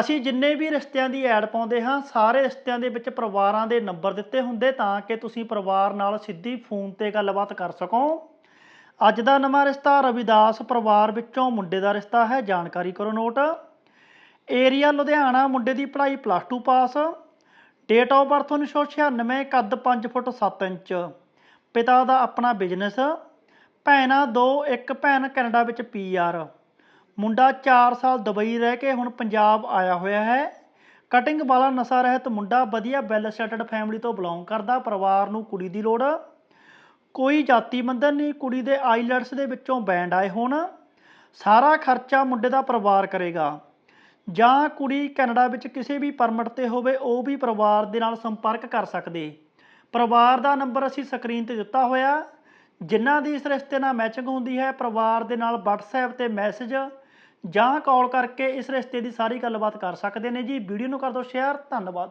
ਅਸੀਂ ਜਿੰਨੇ ਵੀ ਰਿਸ਼ਤਿਆਂ ਦੀ ਐਡ ਪਾਉਂਦੇ ਹਾਂ, ਸਾਰੇ ਰਿਸ਼ਤਿਆਂ ਦੇ ਵਿੱਚ ਪਰਿਵਾਰਾਂ ਦੇ ਨੰਬਰ ਦਿੱਤੇ ਹੁੰਦੇ ਤਾਂ ਕਿ ਤੁਸੀਂ ਪਰਿਵਾਰ ਨਾਲ ਸਿੱਧੀ ਫੋਨ ਤੇ ਗੱਲਬਾਤ ਕਰ ਸਕੋ। ਅੱਜ ਦਾ ਨਵਾਂ ਰਿਸ਼ਤਾ ਰਵਿਦਾਸ ਪਰਿਵਾਰ ਵਿੱਚੋਂ ਮੁੰਡੇ ਦਾ ਰਿਸ਼ਤਾ ਹੈ, ਜਾਣਕਾਰੀ ਕਰੋ ਨੋਟ। ਏਰੀਆ ਲੁਧਿਆਣਾ, ਮੁੰਡੇ ਦੀ ਪੜ੍ਹਾਈ plus 2 pass. Date of birth 1996 ਕੱਦ 5 ਫੁੱਟ 7 ਇੰਚ। ਪਿਤਾ ਦਾ ਆਪਣਾ ਬਿਜ਼ਨਸ ਭੈਣਾਂ ਦੋ, ਇੱਕ ਭੈਣ ਕੈਨੇਡਾ ਵਿੱਚ ਪੀਆਰ ਮੁੰਡਾ 4 ਸਾਲ ਦੁਬਈ ਰਹਿ ਕੇ ਹੁਣ ਪੰਜਾਬ ਆਇਆ ਹੋਇਆ ਹੈ। ਕਟਿੰਗ ਵਾਲਾ ਨਸ਼ਾ ਰਹਿਤ ਮੁੰਡਾ ਵਧੀਆ ਵੈਲ ਸੈਟਲਡ ਫੈਮਿਲੀ ਤੋਂ ਬਿਲੋਂਗ ਕਰਦਾ, ਪਰਿਵਾਰ ਨੂੰ ਕੁੜੀ ਦੀ ਲੋੜ। ਕੋਈ ਜਾਤੀ ਬੰਧਨ ਨਹੀਂ, ਕੁੜੀ ਦੇ ਆਈਲੈਟਸ ਦੇ ਵਿੱਚੋਂ ਬੈਂਡ ਆਏ ਹੋਣ। ਸਾਰਾ ਖਰਚਾ ਮੁੰਡੇ ਦਾ ਪਰਿਵਾਰ ਕਰੇਗਾ। ਜਾਂ ਕੁੜੀ ਕੈਨੇਡਾ ਵਿੱਚ ਕਿਸੇ ਵੀ ਪਰਮਿਟ ਤੇ ਹੋਵੇ, ਉਹ ਵੀ ਪਰਿਵਾਰ ਦੇ ਨਾਲ ਸੰਪਰਕ ਕਰ ਸਕਦੇ। ਪਰਿਵਾਰ ਦਾ ਨੰਬਰ ਅਸੀਂ ਸਕਰੀਨ ਤੇ ਦਿੱਤਾ ਹੋਇਆ। ਜਿਨ੍ਹਾਂ ਦੀ ਇਸ ਰਿਸ਼ਤੇ ਨਾਲ ਮੈਚਿੰਗ ਹੁੰਦੀ ਹੈ, ਪਰਿਵਾਰ ਦੇ ਨਾਲ WhatsApp ਤੇ ਮੈਸੇਜ ਜਾਂ ਕਾਲ ਕਰਕੇ ਇਸ ਰਿਸ਼ਤੇ ਦੀ ਸਾਰੀ ਗੱਲਬਾਤ ਕਰ ਸਕਦੇ ਨੇ ਜੀ। ਵੀਡੀਓ ਨੂੰ ਕਰ ਦਿਓ ਸ਼ੇਅਰ ਧੰਨਵਾਦ।